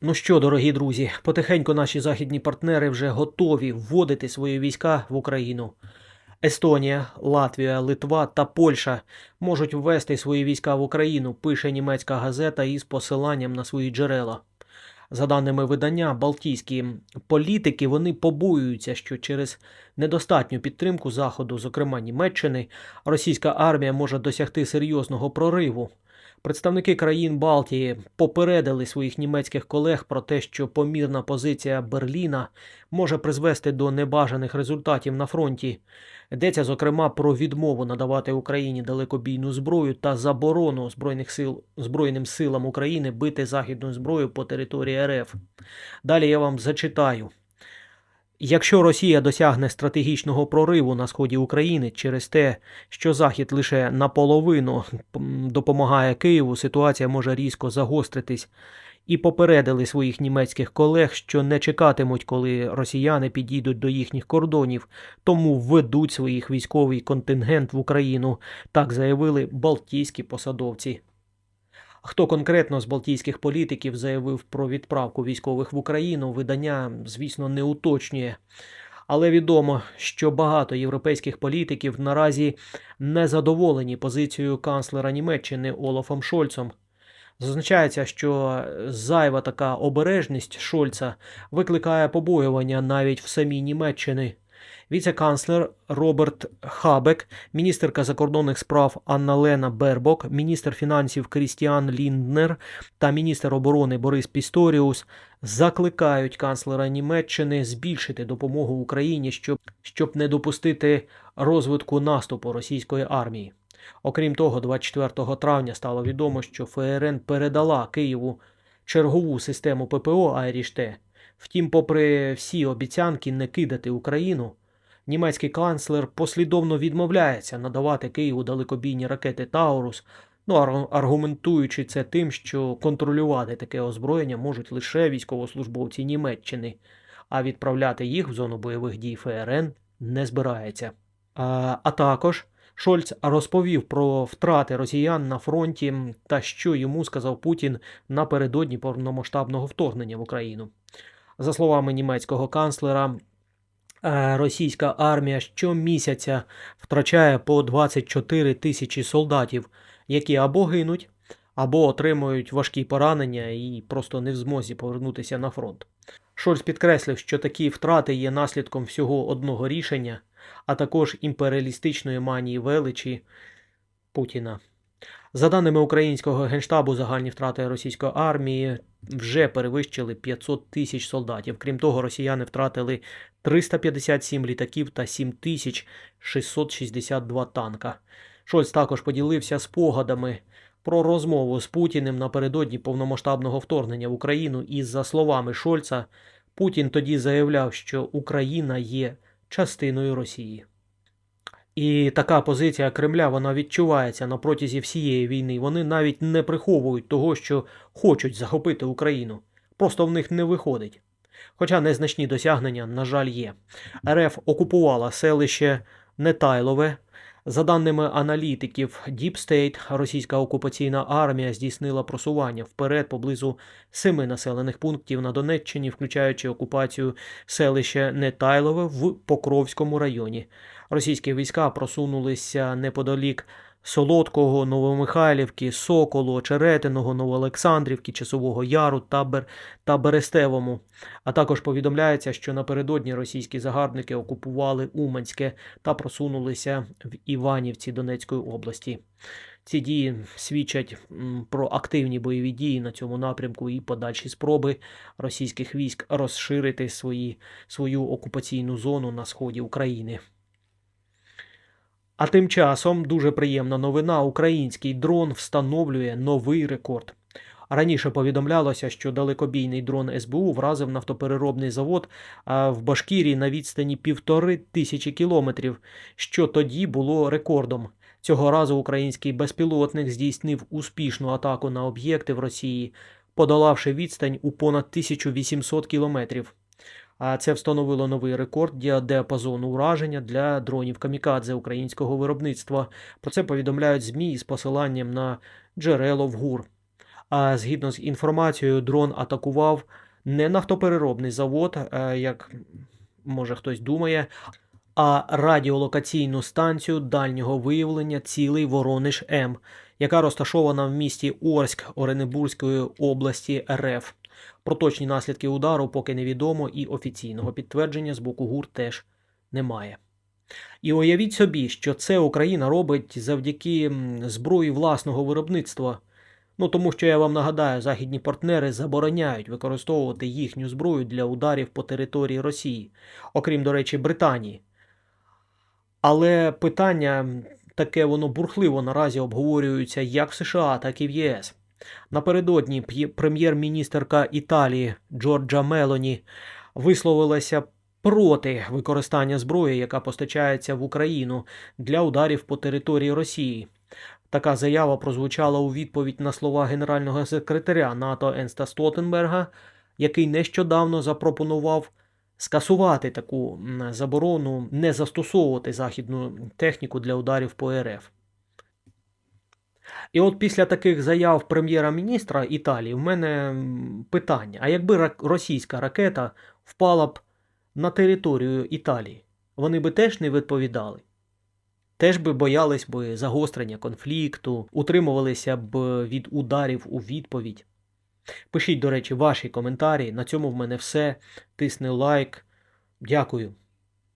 Ну що, дорогі друзі, потихеньку наші західні партнери вже готові вводити свої війська в Україну. Естонія, Латвія, Литва та Польща можуть ввести свої війська в Україну, пише німецька газета із посиланням на свої джерела. За даними видання, балтійські політики вони побоюються, що через недостатню підтримку Заходу, зокрема Німеччини, російська армія може досягти серйозного прориву. Представники країн Балтії попередили своїх німецьких колег про те, що помірна позиція Берліна може призвести до небажаних результатів на фронті. Йдеться зокрема про відмову надавати Україні далекобійну зброю та заборону збройних сил Збройним силам України бити західну зброю по території РФ. Далі я вам зачитаю. Якщо Росія досягне стратегічного прориву на сході України через те, що Захід лише наполовину допомагає Києву, ситуація може різко загостритись. І попередили своїх німецьких колег, що не чекатимуть, коли росіяни підійдуть до їхніх кордонів, тому введуть своїх військовий контингент в Україну, так заявили балтійські посадовці. Хто конкретно з балтійських політиків заявив про відправку військових в Україну, видання, звісно, не уточнює. Але відомо, що багато європейських політиків наразі не задоволені позицією канцлера Німеччини Олафом Шольцом. Зазначається, що зайва така обережність Шольца викликає побоювання навіть в самій Німеччині. Віце-канцлер Роберт Хабек, міністерка закордонних справ Анна Лена Бербок, міністр фінансів Крістіан Лінднер та міністр оборони Борис Пісторіус закликають канцлера Німеччини збільшити допомогу Україні, щоб, щоб не допустити розвитку наступу російської армії. Окрім того, 24 травня стало відомо, що ФРН передала Києву чергову систему ППО Айріш-Т. Втім, попри всі обіцянки не кидати Україну, німецький канцлер послідовно відмовляється надавати Києву далекобійні ракети Таурус, ну аргументуючи це тим, що контролювати таке озброєння можуть лише військовослужбовці Німеччини, а відправляти їх в зону бойових дій ФРН не збирається. А, а також Шольц розповів про втрати росіян на фронті та що йому сказав Путін напередодні повномасштабного вторгнення в Україну. За словами німецького канцлера, е, російська армія щомісяця втрачає по 24 тисячі солдатів, які або гинуть, або отримують важкі поранення і просто не в змозі повернутися на фронт. Шольц підкреслив, що такі втрати є наслідком всього одного рішення, а також імперіалістичної манії величі Путіна. За даними українського генштабу, загальні втрати російської армії вже перевищили 500 тисяч солдатів. Крім того, росіяни втратили 357 літаків та 7662 танка. Шольц також поділився спогадами про розмову з Путіним напередодні повномасштабного вторгнення в Україну. І за словами Шольца, Путін тоді заявляв, що Україна є частиною Росії. І така позиція Кремля вона відчувається на протязі всієї війни. Вони навіть не приховують того, що хочуть захопити Україну. Просто в них не виходить. Хоча незначні досягнення, на жаль, є. РФ окупувала селище Нетайлове. За даними аналітиків Deep State, російська окупаційна армія здійснила просування вперед поблизу семи населених пунктів на Донеччині, включаючи окупацію селища Нетайлове в Покровському районі. Російські війська просунулися неподалік Солодкого, Новомихайлівки, Соколу, Очеретиного, Новоолександрівки, Часового Яру та, Бер... та Берестевому. А також повідомляється, що напередодні російські загарбники окупували Уманське та просунулися в Іванівці Донецької області. Ці дії свідчать про активні бойові дії на цьому напрямку і подальші спроби російських військ розширити свої, свою окупаційну зону на сході України. А тим часом дуже приємна новина: український дрон встановлює новий рекорд. Раніше повідомлялося, що далекобійний дрон СБУ вразив нафтопереробний завод в Башкірії на відстані півтори тисячі кілометрів, що тоді було рекордом. Цього разу український безпілотник здійснив успішну атаку на об'єкти в Росії, подолавши відстань у понад 1800 кілометрів. А це встановило новий рекорд діа- діапазону ураження для дронів камікадзе українського виробництва. Про це повідомляють ЗМІ із посиланням на джерело в ГУР. А згідно з інформацією, дрон атакував не нафтопереробний завод, е, як може хтось думає, а радіолокаційну станцію дальнього виявлення цілий Воронеж М, яка розташована в місті Орськ Оренбурзької області РФ. Про точні наслідки удару поки невідомо, і офіційного підтвердження з боку ГУР теж немає. І уявіть собі, що це Україна робить завдяки зброї власного виробництва. Ну тому що я вам нагадаю, західні партнери забороняють використовувати їхню зброю для ударів по території Росії, окрім, до речі, Британії. Але питання таке воно бурхливо наразі обговорюється як в США, так і в ЄС. Напередодні прем'єр-міністерка Італії Джорджа Мелоні висловилася проти використання зброї, яка постачається в Україну для ударів по території Росії. Така заява прозвучала у відповідь на слова генерального секретаря НАТО Енста Столтенберга, який нещодавно запропонував скасувати таку заборону не застосовувати західну техніку для ударів по РФ. І от після таких заяв прем'єра-міністра Італії в мене питання: а якби російська ракета впала б на територію Італії, вони би теж не відповідали? Теж би боялись би загострення конфлікту, утримувалися б від ударів у відповідь. Пишіть, до речі, ваші коментарі. На цьому в мене все. Тисни лайк. Дякую.